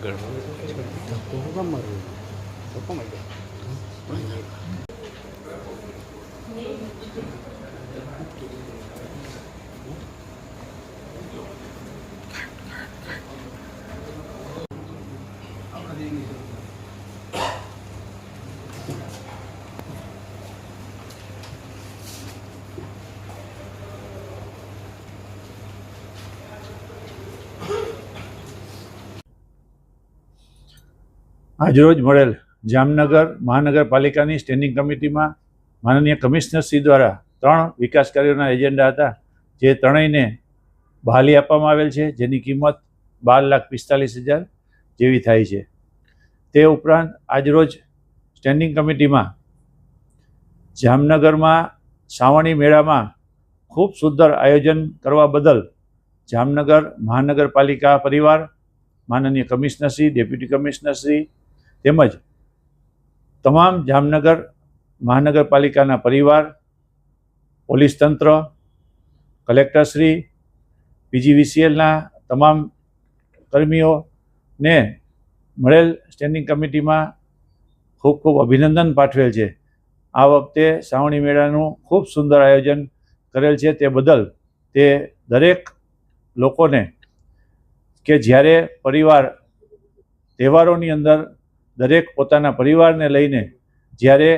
그걸 하고 싶어. 또 호감 말을 조금만 더. આજરોજ મળેલ જામનગર મહાનગરપાલિકાની સ્ટેન્ડિંગ કમિટીમાં માનનીય કમિશનરશ્રી દ્વારા ત્રણ વિકાસ કાર્યોના એજન્ડા હતા. જે ત્રણેયને બહાલી આપવામાં આવેલ છે. જેની કિંમત બાર લાખ પિસ્તાલીસ હજાર જેવી થાય છે. તે ઉપરાંત આજરોજ સ્ટેન્ડિંગ કમિટીમાં જામનગરમાં શ્રાવણી મેળામાં ખૂબ સુંદર આયોજન કરવા બદલ જામનગર મહાનગરપાલિકા પરિવાર, માનનીય કમિશનરશ્રી ડેપ્યુટી કમિશનરશ્રી તેમજ તમામ જામનગર મહાનગરપાલિકાના પરિવાર, પોલીસ તંત્ર, કલેક્ટરશ્રી, પીજીવીસીએલના તમામ કર્મીઓને મળેલ સ્ટેન્ડિંગ કમિટીમાં ખૂબ ખૂબ અભિનંદન પાઠવેલ છે. આ વખતે શ્રાવણી મેળાનું ખૂબ સુંદર આયોજન કરેલ છે. તે બદલ તે દરેક લોકોને કે જ્યારે પરિવાર તહેવારોની અંદર દરેક પોતાના પરિવારને લઈને જ્યારે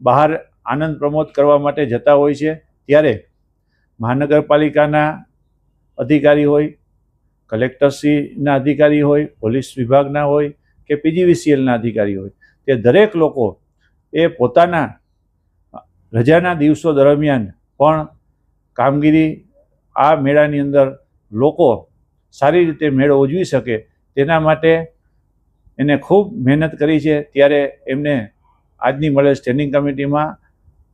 બહાર આનંદ પ્રમોદ કરવા માટે જતા હોય છે, ત્યારે મહાનગરપાલિકાના અધિકારી હોય, કલેક્ટરશ્રીના અધિકારી હોય, પોલીસ વિભાગના હોય કે પીજીવીસીએલના અધિકારી હોય, તે દરેક લોકો એ પોતાના રજાના દિવસો દરમિયાન પણ કામગીરી આ મેળાની અંદર લોકો સારી રીતે મેળો ઉજવી શકે તેના માટે એને ખૂબ મહેનત કરી છે. ત્યારે એમને આજની મળેલ સ્ટેન્ડિંગ કમિટીમાં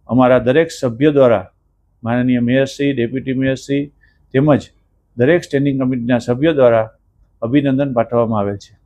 અમારા દરેક સભ્યો દ્વારા માનનીય મેયરશ્રી ડેપ્યુટી મેયરશ્રી તેમજ દરેક સ્ટેન્ડિંગ કમિટીના સભ્યો દ્વારા અભિનંદન પાઠવવામાં આવેલ છે.